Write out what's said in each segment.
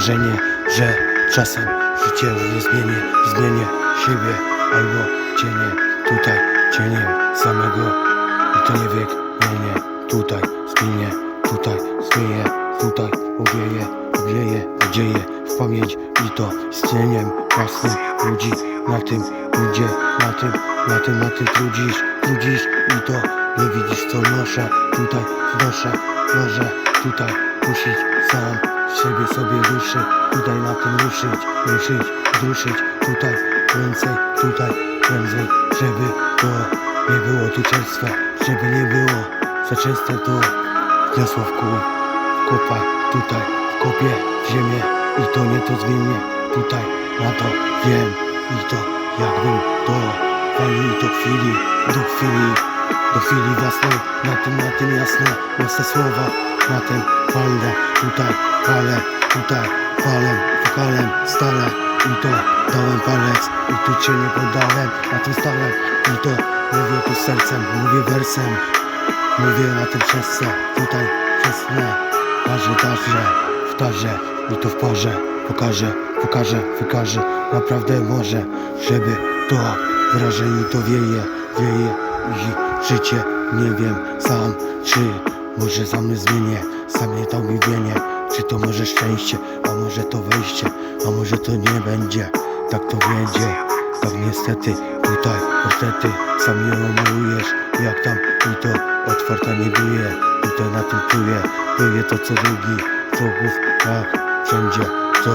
marzenie, że czasem życie nie zmienię, zmienię siebie albo cienie, tutaj cieniem samego. I to nie wiek, nie, nie, tutaj zmienię, tutaj zmienię, tutaj obieję, obieję, nadzieję w pamięć i to istnieniem własnym ludzi. Na tym ludzie, na tym, na tym, na tym trudzisz, trudzisz i to nie widzisz co noszę, tutaj wnoszę, może tutaj musić sam siebie sobie ruszy, tutaj na tym ruszyć, ruszyć, ruszyć, tutaj więcej, tutaj prędzej, żeby to nie było tu częste, żeby nie było za częste to wniosło w kół, kopa, tutaj, w kopie, w ziemię i to nie to zmienię, tutaj na to wiem i to jakbym to walił do chwili, do chwili, do chwili własnej, na tym, na tym jasno, jasne słowa, na tym falę, tutaj falę, tutaj falem, wokalem, stale. I to dałem palec i tu cię nie poddałem, na tym stałem i to mówię tu sercem, mówię wersem, mówię na tym przez tutaj przez mnie, parze, darze, w tarze i to w porze, pokażę, pokażę, wykażę, naprawdę może, żeby to wrażenie to wieje, wieje i życie, nie wiem sam, czy może sam mnie zmienię, sam nie dał mi wienie, czy to może szczęście, a może to wejście, a może to nie będzie, tak to będzie, tak niestety, tutaj portrety, sam je malujesz, jak tam i to otwarta nie bije, to na tym czuję, byje to co drugi, wrogów, jak wszędzie, co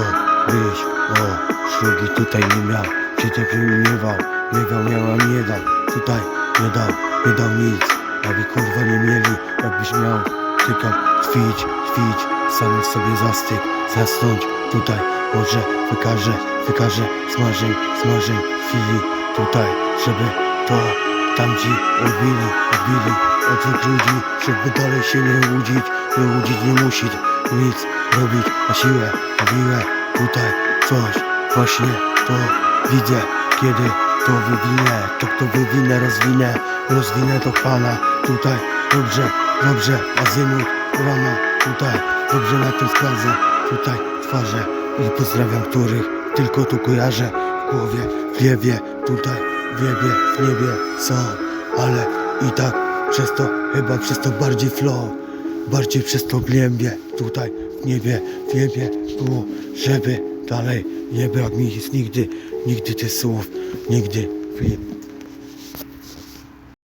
byś, o, szlugi tutaj nie miał, czy to się nie wał, nie wał, miałem, nie dał, tutaj nie dał, nie dał nic, aby kurwa nie mieli, jakbyś miał, tylko ćwić, ćwić, samym sobie zastyk, zasnąć, tutaj. Może wykażę, wykażę smażeń, smażeń chwili, tutaj, żeby to tamci odbili, odbili od tych ludzi, żeby dalej się nie łudzić, nie łudzić, nie musić nic robić na siłę, robiłem tutaj coś, właśnie to widzę, kiedy to wywinę, to kto wywinę, rozwinę, rozwinę to pana, tutaj dobrze, dobrze, azymut, rama, tutaj, dobrze na tym skazę, tutaj twarze. I pozdrawiam, których tylko tu kojarzę, w głowie, w tutaj, w niebie, w niebie są, ale i tak przez to, chyba przez to bardziej flow, bardziej przez to głębie, tutaj, w niebie, w niebie było, żeby dalej nie brak mi nigdy, nigdy tych słów, nigdy,